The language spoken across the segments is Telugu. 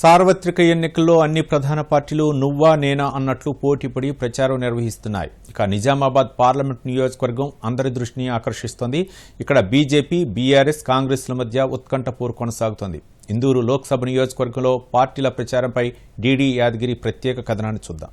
సార్వత్రిక ఎన్నికల్లో అన్ని ప్రధాన పార్టీలు నువ్వా నేనా అన్నట్లు పోటీపడి ప్రచారం నిర్వహిస్తున్నాయి. ఇక నిజామాబాద్ పార్లమెంట్ నియోజకవర్గం అందరి దృష్టిని ఆకర్షిస్తోంది. ఇక్కడ బీజేపీ బీఆర్ఎస్ కాంగ్రెస్ల మధ్య ఉత్కంఠపూర్ కొనసాగుతోంది. ఇందూరు లోక్సభ నియోజకవర్గంలో పార్టీల ప్రచారంపై డీడీ యాదగిరి ప్రత్యేక కథనాన్ని చూద్దాం.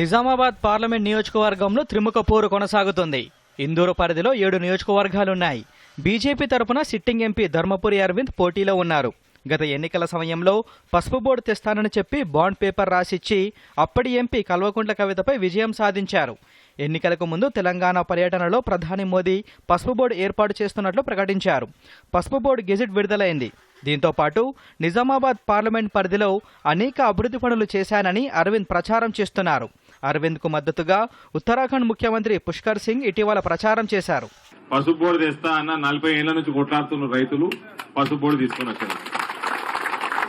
నిజామాబాద్ పార్లమెంట్ నియోజకవర్గంలో త్రిముఖ పోరు కొనసాగుతుంది. ఇందూరు పరిధిలో ఏడు నియోజకవర్గాలున్నాయి. బీజేపీ తరపున సిట్టింగ్ ఎంపీ ధర్మపురి అరవింద్ పోటీలో ఉన్నారు. గత ఎన్నికల సమయంలో పసుపు బోర్డు తెస్తానని చెప్పి బాండ్ పేపర్ రాసిచ్చి అప్పటి ఎంపీ కల్వకుంట్ల కవితపై విజయం సాధించారు. ఎన్నికలకు ముందు తెలంగాణ పర్యటనలో ప్రధాని మోదీ పసుపు బోర్డు ఏర్పాటు చేస్తున్నట్లు ప్రకటించారు. పసుపు బోర్డు గెజిట్ విడుదలైంది. దీంతో పాటు నిజామాబాద్ పార్లమెంట్ పరిధిలో అనేక అభివృద్ధి పనులు చేశానని అరవింద్ ప్రచారం చేస్తున్నారు. అరవింద్కు మద్దతుగా ఉత్తరాఖండ్ ముఖ్యమంత్రి పుష్కర్ సింగ్ ఇటీవల ప్రచారం చేశారు. పసుపు బోర్డు తెస్తా అన్న నలభై ఏళ్ళ నుంచి కొట్లాడుతున్న రైతులు పసుపు బోర్డు తీసుకుని వచ్చారు.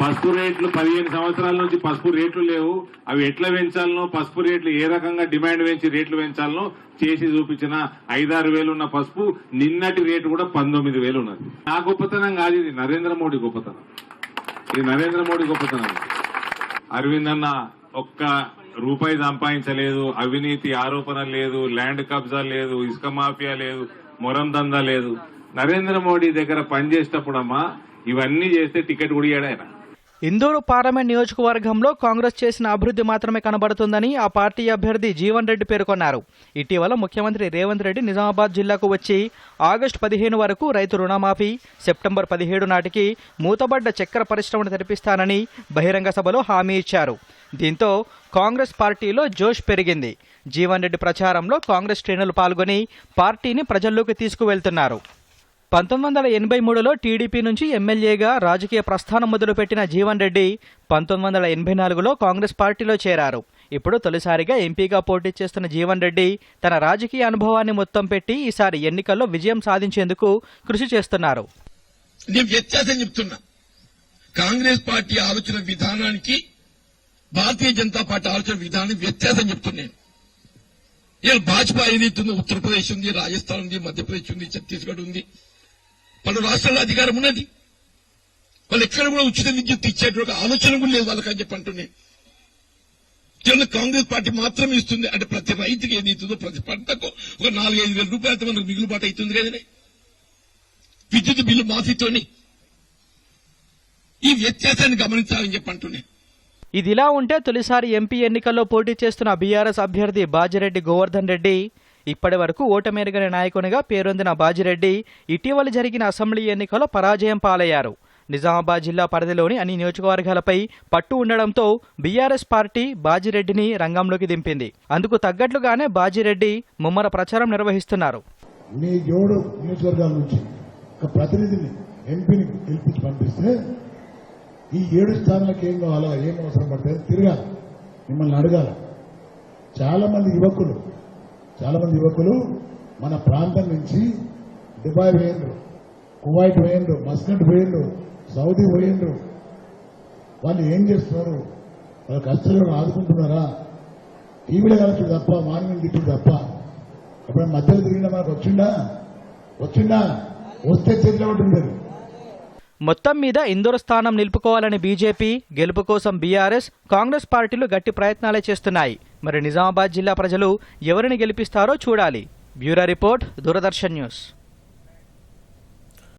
పసుపు రేట్లు పదిహేను సంవత్సరాల నుంచి పసుపు రేట్లు లేవు. అవి ఎట్లా పెంచాలనో పసుపు రేట్లు ఏ రకంగా డిమాండ్ పెంచి రేట్లు పెంచాలనో చేసి చూపించిన ఐదారు వేలు ఉన్న పసుపు నిన్నటి రేటు కూడా పంతొమ్మిది వేలు ఉన్నది. నా గొప్పతనం కాదు ఇది నరేంద్ర మోడీ గొప్పతనం. ఇది నరేంద్ర మోడీ గొప్పతనం. అరవింద్ అన్న ఒక్క రూపాయి సంపాదించలేదు అవినీతి ఆరోపణ లేదు ల్యాండ్ కబ్జా లేదు ఇసుక మాఫియా లేదు మొరం దందా లేదు. నరేంద్ర మోడీ దగ్గర పనిచేసేటప్పుడమ్మా ఇవన్నీ చేస్తే టికెట్ కూడా ఇయ్యాడు ఆయన. ఇందూరు పార్లమెంట్ నియోజకవర్గంలో కాంగ్రెస్ చేసిన అభివృద్ధి మాత్రమే కనబడుతుందని ఆ పార్టీ అభ్యర్థి జీవన్ రెడ్డి పేర్కొన్నారు. ఇటీవల ముఖ్యమంత్రి రేవంత్ రెడ్డి నిజామాబాద్ జిల్లాకు వచ్చి ఆగస్టు పదిహేను వరకు రైతు రుణమాఫీ సెప్టెంబర్ పదిహేడు నాటికి మూతబడ్డ చక్కెర పరిశ్రమను తెరిపిస్తానని బహిరంగ సభలో హామీ ఇచ్చారు. దీంతో కాంగ్రెస్ పార్టీలో జోష్ పెరిగింది. జీవన్ రెడ్డి ప్రచారంలో కాంగ్రెస్ శ్రేణులు పాల్గొని పార్టీని ప్రజల్లోకి తీసుకువెళ్తున్నారు. పంతొమ్మిది వందల ఎనభై మూడులో టీడీపీ నుంచి ఎమ్మెల్యేగా రాజకీయ ప్రస్థానం మొదలుపెట్టిన జీవన్ రెడ్డి పంతొమ్మిది వందల ఎనభై నాలుగులో కాంగ్రెస్ పార్టీలో చేరారు. ఇప్పుడు తొలిసారిగా ఎంపీగా పోటీ చేస్తున్న జీవన్ రెడ్డి తన రాజకీయ అనుభవాన్ని మొత్తం పెట్టి ఈసారి ఎన్నికల్లో విజయం సాధించేందుకు కృషి చేస్తున్నారు. నేను వ్యత్యాసం చెప్తున్నా. కాంగ్రెస్ పార్టీ ఆలోచన విధానానికి భారతీయ జనతా పార్టీ ఆలోచన విధానం వ్యత్యాసం చెప్తున్నాను ఇలా భాజపా ఏదైతుందో ఉత్తరప్రదేశ్ ఉంది రాజస్థాన్ ఉంది మధ్యప్రదేశ్ ఉంది ఛత్తీస్గఢ్ ఉంది పలు రాష్ట్రాల్లో అధికారం ఉన్నది. వాళ్ళు ఎక్కడ కూడా ఉచిత విద్యుత్ ఇచ్చేటువంటి ఆలోచన కూడా లేదు వాళ్ళకని అని చెప్పి అంటున్నాను కేవలం కాంగ్రెస్ పార్టీ మాత్రమే ఇస్తుంది. అంటే ప్రతి రైతుకి ఇస్తుందో ప్రతి పంటకు ఒక నాలుగైదు వేల రూపాయలతో మనకు మిగులుబాటు అవుతుంది కదనే. విద్యుత్ బిల్లు మాఫీతోని. ఈ వ్యత్యాసాన్ని గమనించాలని చెప్పి అంటున్నాను ఇదిలా ఉంటే తొలిసారి ఎంపీ ఎన్నికల్లో పోటీ చేస్తున్న బీఆర్ఎస్ అభ్యర్థి బాజిరెడ్డి గోవర్ధన్ రెడ్డి ఇప్పటి వరకు ఓటమెరుగని నాయకునిగా పేరొందిన బాజిరెడ్డి ఇటీవల జరిగిన అసెంబ్లీ ఎన్నికల్లో పరాజయం పాలయ్యారు. నిజామాబాద్ జిల్లా పరిధిలోని అన్ని నియోజకవర్గాలపై పట్టు ఉండడంతో బీఆర్ఎస్ పార్టీ బాజిరెడ్డిని రంగంలోకి దింపింది. అందుకు తగ్గట్లుగానే బాజిరెడ్డి ముమ్మర ప్రచారం నిర్వహిస్తున్నారు. మీ ఏడు నియోజకవర్గాల నుంచి ఒక ప్రతినిధిని ఎంపీని గెలిపించి పంపిస్తే ఈ ఏడు స్థానాలకు ఏం కావాలా ఏం అవసరం పడితే తిరగాలి. మిమ్మల్ని అడగాలి. చాలా మంది యువకులు చాలా మంది యువకులు మన ప్రాంతం నుంచి దుబాయ్ పోయిండ్రు కువైట్ పోయిండ్రు మస్కట్ పోయిండ్రు సౌదీ పోయిండ్రు. వాళ్ళు ఏం చేస్తున్నారు? వాళ్ళ కష్టాలను ఆదుకుంటున్నారా? టీవీలో కలుస్తుంది తప్ప మార్నింగ్ తిట్టు తప్ప. అప్పుడు మధ్యలో తిరిగిన మనకు వచ్చిండా? వచ్చిండా? వస్తే చేతిలో ఉంటుంది మొత్తం మీద ఇందూరు స్థానం నిలుపుకోవాలని బీజేపీ గెలుపు కోసం బీఆర్ఎస్ కాంగ్రెస్ పార్టీలు గట్టి ప్రయత్నాలే చేస్తున్నాయి. మరి నిజామాబాద్ జిల్లా ప్రజలు ఎవరిని గెలిపిస్తారో చూడాలి. Bureau report Doordarshan news.